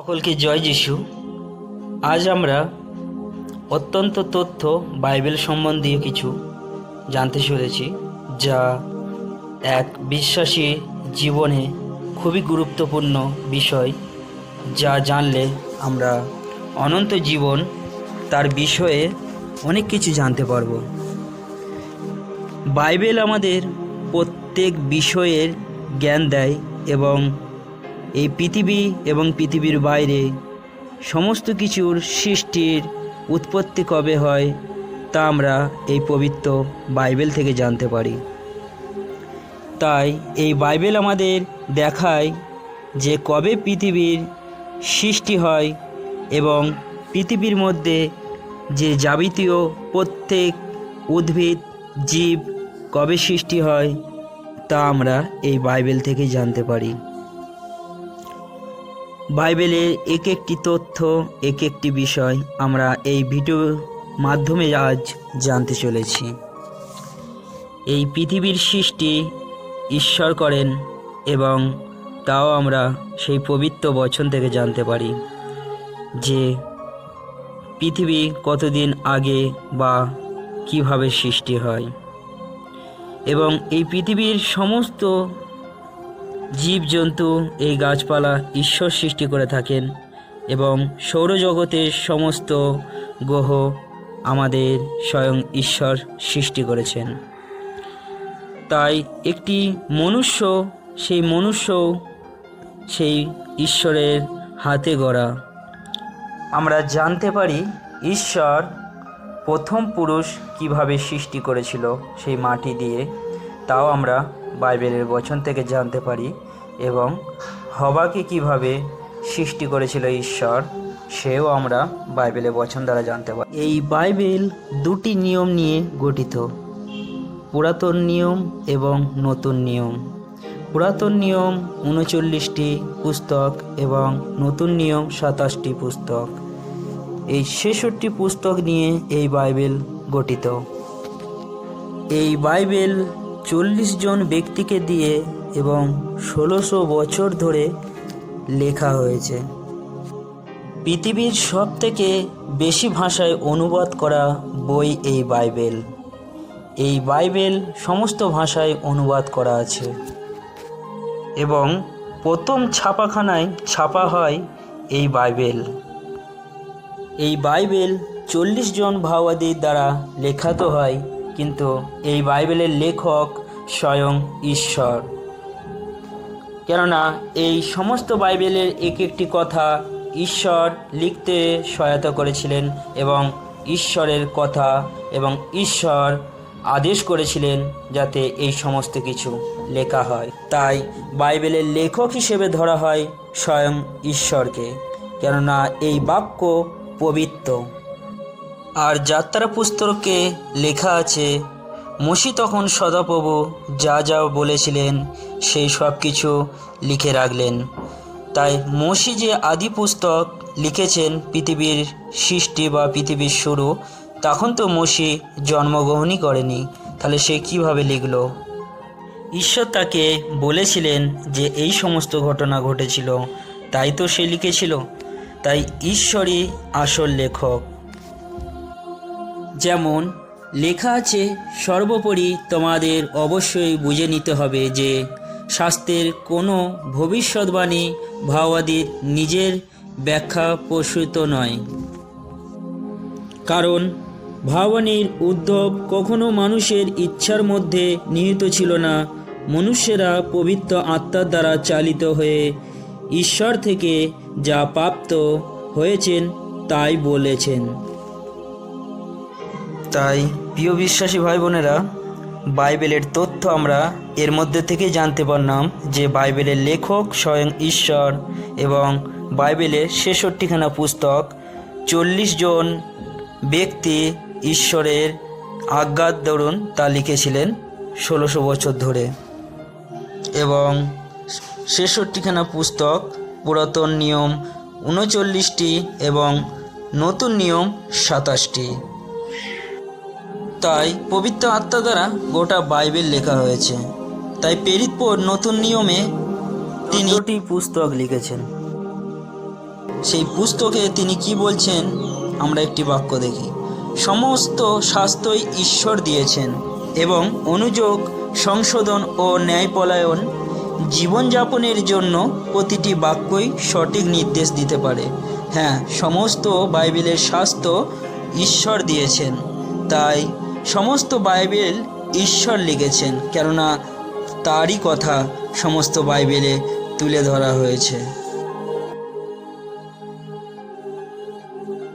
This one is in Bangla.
সকলকে জয় যিশু। আজ আমরা অত্যন্ত তথ্য, বাইবেল সম্বন্ধীয় কিছু জানতে চলেছি, যা এক বিশ্বাসী জীবনে খুবই গুরুত্বপূর্ণ বিষয়, যা জানলে আমরা অনন্ত জীবন তার বিষয়ে অনেক কিছু জানতে পারব। বাইবেল আমাদের প্রত্যেক বিষয়ের জ্ঞান দেয় এবং এই পৃথিবী এবং পৃথিবীর বাইরে সমস্ত কিছুর সৃষ্টির উৎপত্তি কবে হয়, তা আমরা এই পবিত্র বাইবেল থেকে জানতে পারি। তাই এই বাইবেল আমাদের দেখায় যে কবে পৃথিবীর সৃষ্টি হয় এবং পৃথিবীর মধ্যে যে যাবতীয় প্রত্যেক উদ্ভিদ, জীব কবে সৃষ্টি হয়, তা আমরা এই বাইবেল থেকে জানতে পারি। বাইবেলের এক একটি তথ্য এক একটি বিষয় আমরা এই ভিডিও মাধ্যমে আজ জানতে চলেছি। এই পৃথিবীর সৃষ্টি ঈশ্বর করেন এবং তাও আমরা সেই পবিত্র বচন থেকে জানতে পারি যে পৃথিবী কতদিন আগে বা কীভাবে সৃষ্টি হয়। এবং এই পৃথিবীর সমস্ত জীবজন্তু এই গাছপালা ঈশ্বর সৃষ্টি করে থাকেন এবং সৌরজগতের সমস্ত গ্রহ আমাদের স্বয়ং ঈশ্বর সৃষ্টি করেছেন। তাই একটি মনুষ্য, সেই মনুষ্য, সেই ঈশ্বরের হাতে গড়া। আমরা জানতে পারি ঈশ্বর প্রথম পুরুষ কীভাবে সৃষ্টি করেছিল সেই মাটি দিয়ে। তাও আমরা বাইবেলের বচন থেকে জানতে পারি এবং হবাকে কীভাবে সৃষ্টি করেছিল ঈশ্বর, সেও আমরা বাইবেলের বচন দ্বারা জানতে পারি। এই বাইবেল দুটি নিয়ম নিয়ে গঠিত। পুরাতন নিয়ম এবং নতুন নিয়ম। পুরাতন নিয়ম উনচল্লিশটি পুস্তক এবং নতুন নিয়ম সাতাশটি পুস্তক। এই ছেষট্টি পুস্তক নিয়ে এই বাইবেল গঠিত। এই বাইবেল চল্লিশ জন ব্যক্তিকে দিয়ে এবং ষোলোশো বছর ধরে লেখা হয়েছে। পৃথিবীর সব থেকে বেশি ভাষায় অনুবাদ করা বই এই বাইবেল। এই বাইবেল সমস্ত ভাষায় অনুবাদ করা আছে। এবং প্রথম ছাপাখানায় ছাপা হয় এই বাইবেল। এই বাইবেল চল্লিশ জন ভাওবাদীর দ্বারা লেখা তো হয়, কিন্তু এই বাইবেলের লেখক স্বয়ং ঈশ্বর। কেননা এই সমস্ত বাইবেলের এক একটি কথা ঈশ্বর লিখতে সহায়তা করেছিলেন এবং ঈশ্বরের কথা এবং ঈশ্বর আদেশ করেছিলেন যাতে এই সমস্ত কিছু লেখা হয়। তাই বাইবেলের লেখক হিসেবে ধরা হয় স্বয়ং ঈশ্বরকে, কেননা এই বাক্য পবিত্র। আর যাত্রা পুস্তকে লেখা আছে মসি তখন সদাপ্রভু যা যা বলেছিলেন সেই সব কিছু লিখে রাখলেন। তাই মসি যে আদি পুস্তক লিখেছেন পৃথিবীর সৃষ্টি বা পৃথিবীর শুরু, তখন তো মসি জন্মগ্রহণই করেনি। তাহলে সে কীভাবে লিখল? ঈশ্বর তাকে বলেছিলেন যে এই সমস্ত ঘটনা ঘটেছিল, তাই তো সে লিখেছিল। তাই ঈশ্বরই আসল লেখক। যেমন লেখা আছে, সর্বোপরি তোমাদের অবশ্যই বুঝে নিতে হবে যে শাস্ত্রের কোনো ভবিষ্যৎবাণী ভাওবাদীর নিজের ব্যাখ্যা প্রসূত নয়। কারণ ভাবানীর উদ্ভব কখনো মানুষের ইচ্ছার মধ্যে নিহিত ছিল না। মনুষ্যেরা পবিত্র আত্মার দ্বারা চালিত হয়ে ঈশ্বর থেকে যা প্রাপ্ত হয়েছেন তাই বলেছেন। তাই প্রিয় বিশ্বাসী ভাই বোনেরা, বাইবেলের তথ্য আমরা এর মধ্যে থেকে জানতে পারলাম যে বাইবেলের লেখক স্বয়ং ঈশ্বর এবং বাইবেলের ছেষট্টিখানা পুস্তক চল্লিশ জন ব্যক্তি ঈশ্বরের আজ্ঞার দরুন তা লিখেছিলেন ষোলোশো বছর ধরে। এবং ছেষট্টিখানা পুস্তক পুরাতন নিয়ম উনচল্লিশটি এবং নতুন নিয়ম সাতাশটি। তাই পবিত্র আত্মা দ্বারা গোটা বাইবেল লেখা হয়েছে। তাই পেরিতপর নতুন নিয়মে তিনি পুস্তক লিখেছেন। সেই পুস্তকে তিনি কি বলছেন? আমরা একটি বাক্য দেখি। সমস্ত শাস্ত্রই ঈশ্বর দিয়েছেন এবং অনুযোগ সংশোধন ও ন্যায়পলায়ন জীবনযাপনের জন্য প্রতিটি বাক্যই সঠিক নির্দেশ দিতে পারে। হ্যাঁ সমস্ত বাইবেলের শাস্ত্র ঈশ্বর দিয়েছেন। তাই সমস্ত বাইবেল ঈশ্বর লিখেছেন কেননা তারই কথা সমস্ত বাইবেলে তুলে ধরা হয়েছে।